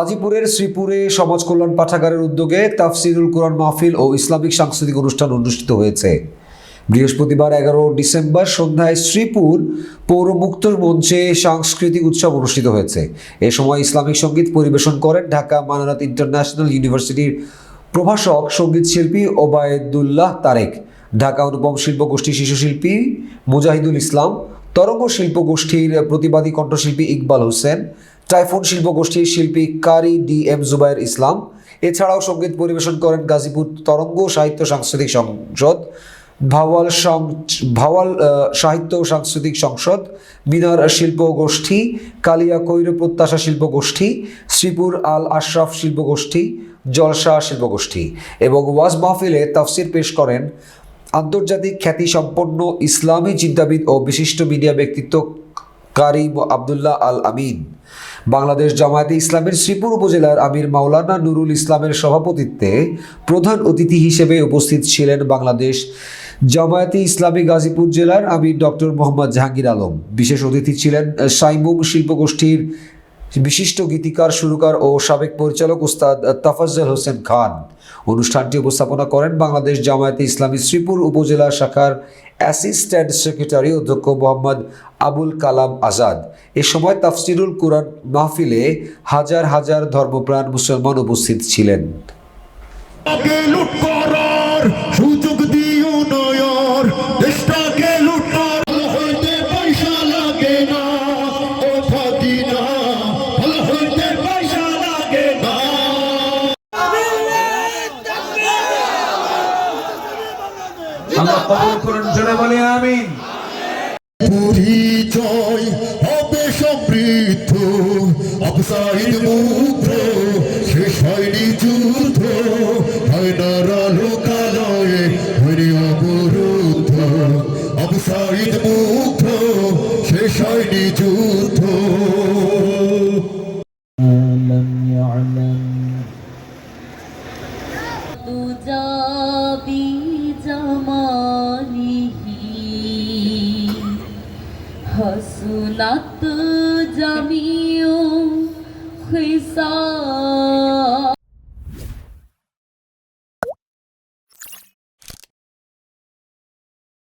গাজীপুরের শ্রীপুরে সমাজ কল্যাণ পাঠাগারের উদ্যোগে তাফসিরুল কোরআন মাহফিল ও ইসলামিক সাংস্কৃতিক অনুষ্ঠান অনুষ্ঠিত হয়েছে। বৃহস্পতিবার এগারো ডিসেম্বর সন্ধ্যায় শ্রীপুর পৌর মুক্ত মঞ্চে সাংস্কৃতিক উৎসব অনুষ্ঠিত হয়েছে। এ সময় ইসলামিক সংগীত পরিবেশন করেন ঢাকা মানারাত ইন্টারন্যাশনাল ইউনিভার্সিটির প্রভাষক, সংগীত শিল্পী ওবায়দুল্লাহ তারেক, ঢাকা অনুপম শিল্প গোষ্ঠী শিশু শিল্পী মুজাহিদুল ইসলাম, তরঙ্গ শিল্প গোষ্ঠীর প্রতিবাদী কণ্ঠশিল্পী ইকবাল হোসেন টাইফুন শিল্প গোষ্ঠীর শিল্পী কারি ডি এম জুবায়ের ইসলাম। এছাড়াও সংগীত পরিবেশন করেন গাজীপুর তরঙ্গ সাহিত্য সাংস্কৃতিক সংসদ, ভাওয়াল সং- ভাওয়াল সাহিত্য সাংস্কৃতিক সংসদ, মিনার শিল্প গোষ্ঠী কালিয়া কৈর প্রত্যাশা শিল্প গোষ্ঠী শ্রীপুর আল আশরাফ শিল্প গোষ্ঠী জলসা শিল্প গোষ্ঠী এবং ওয়াজ মাহফিলে তাফসির পেশ করেন। আন্তর্জাতিক খ্যাতিসম্পন্ন ইসলামী চিন্তাবিদ ও বিশিষ্ট মিডিয়া ব্যক্তিত্ব কারি আবদুল্লাহ আল আমিন বাংলাদেশ জামায়াতে ইসলামের শ্রীপুর উপজেলার আমির মাওলানা নুরুল ইসলামের সভাপতিত্বে প্রধান অতিথি হিসেবে উপস্থিত ছিলেন বাংলাদেশ জামায়াতে ইসলামী গাজীপুর জেলার আমির ডক্টর মোহাম্মদ জাহাঙ্গীর আলম। বিশেষ অতিথি ছিলেন সাইমুম শিল্পগোষ্ঠীর বিশিষ্ট গীতিকার, সুরকার ও সাবেক পরিচালক উস্তাদ তাফাজ্জল হোসেন খান। অনুষ্ঠানটি উপস্থাপনা করেন বাংলাদেশ জামায়াতে ইসলামী শ্রীপুর উপজেলা শাখার অ্যাসিস্ট্যান্ট সেক্রেটারি অধ্যক্ষ মোহাম্মদ আবুল কালাম আজাদ। এ সময় তাফসিরুল কোরআন মাহফিলে হাজার হাজার ধর্মপ্রাণ মুসলমান উপস্থিত ছিলেন। আল্লাহ কবুল করুন জোরে বলে আমিন। পরিচয় হবে সমৃদ্ধ। অবসাইড মুগ্ধ শেষ হয়নি যুদ্ধ। ভয়নার লোকালয়ে হরি অবরুদ্ধ। অবসাইড মুগ্ধ শেষ হয়নি যুদ্ধ। Abu হাসনাত জামিউ খিসাল